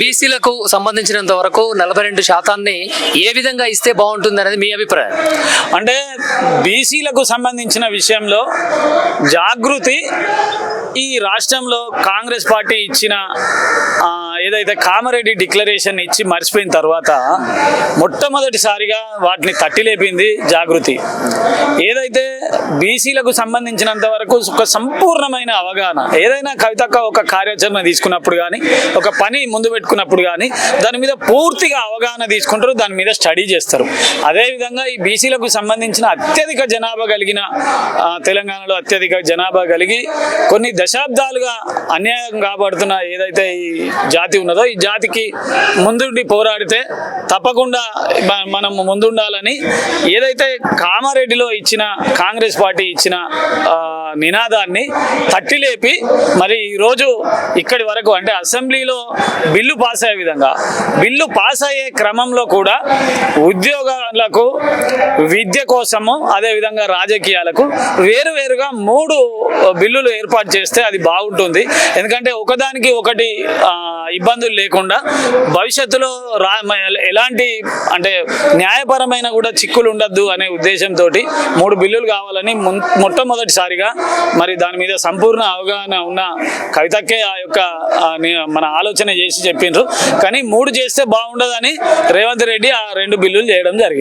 బీసీలకు సంబంధించినంత వరకు నలభై రెండు శాతాన్ని ఏ విధంగా ఇస్తే బాగుంటుంది అనేది మీ అభిప్రాయం? అంటే బీసీలకు సంబంధించిన విషయంలో జాగృతి ఈ రాష్ట్రంలో కాంగ్రెస్ పార్టీ ఇచ్చిన ఏదైతే కామారెడ్డి డిక్లరేషన్ ఇచ్చి మర్చిపోయిన తర్వాత మొట్టమొదటిసారిగా వాటిని తట్టిలేపింది జాగృతి. ఏదైతే బీసీలకు సంబంధించినంత వరకు ఒక సంపూర్ణమైన అవగాహన ఏదైనా కవితక్క ఒక కార్యాచరణ తీసుకున్నప్పుడు కానీ ఒక పని ముందు పెట్టుకున్నప్పుడు కానీ దాని మీద పూర్తిగా అవగాహన తీసుకుంటారు దాని మీద స్టడీ చేస్తారు. అదేవిధంగా ఈ బీసీలకు సంబంధించిన అత్యధిక జనాభా కలిగిన తెలంగాణలో అత్యధిక జనాభా కలిగి కొన్ని దశాబ్దాలుగా అన్యాయం కాబడుతున్న ఏదైతే ఈ జాతి ఉన్నదో ఈ జాతికి ముందుండి పోరాడితే తప్పకుండా మనం ముందుండాలని ఏదైతే కామారెడ్డిలో ఇచ్చిన కాంగ్రెస్ పార్టీ ఇచ్చిన నినాదాన్ని తట్టిలేపి మరి ఈరోజు ఇక్కడి వరకు అంటే అసెంబ్లీలో బిల్లు పాస్ అయ్యే విధంగా బిల్లు పాస్ అయ్యే క్రమంలో కూడా ఉద్యోగాలకు విద్య కోసము అదేవిధంగా రాజకీయాలకు వేరువేరుగా మూడు బిల్లులు ఏర్పాటు చేస్తారు చేస్తే అది బాగుంటుంది. ఎందుకంటే ఒకదానికి ఒకటి ఇబ్బందులు లేకుండా భవిష్యత్తులో రా ఎలాంటి అంటే న్యాయపరమైన కూడా చిక్కులు ఉండద్దు అనే ఉద్దేశంతో మూడు బిల్లులు కావాలని మొట్టమొదటిసారిగా మరి దాని మీద సంపూర్ణ అవగాహన ఉన్న కవితకే ఆ యొక్క మన ఆలోచన చేసి చెప్పిండ్రు. కానీ మూడు చేస్తే బాగుండదని రేవంత్ రెడ్డి ఆ రెండు బిల్లులు చేయడం జరిగింది.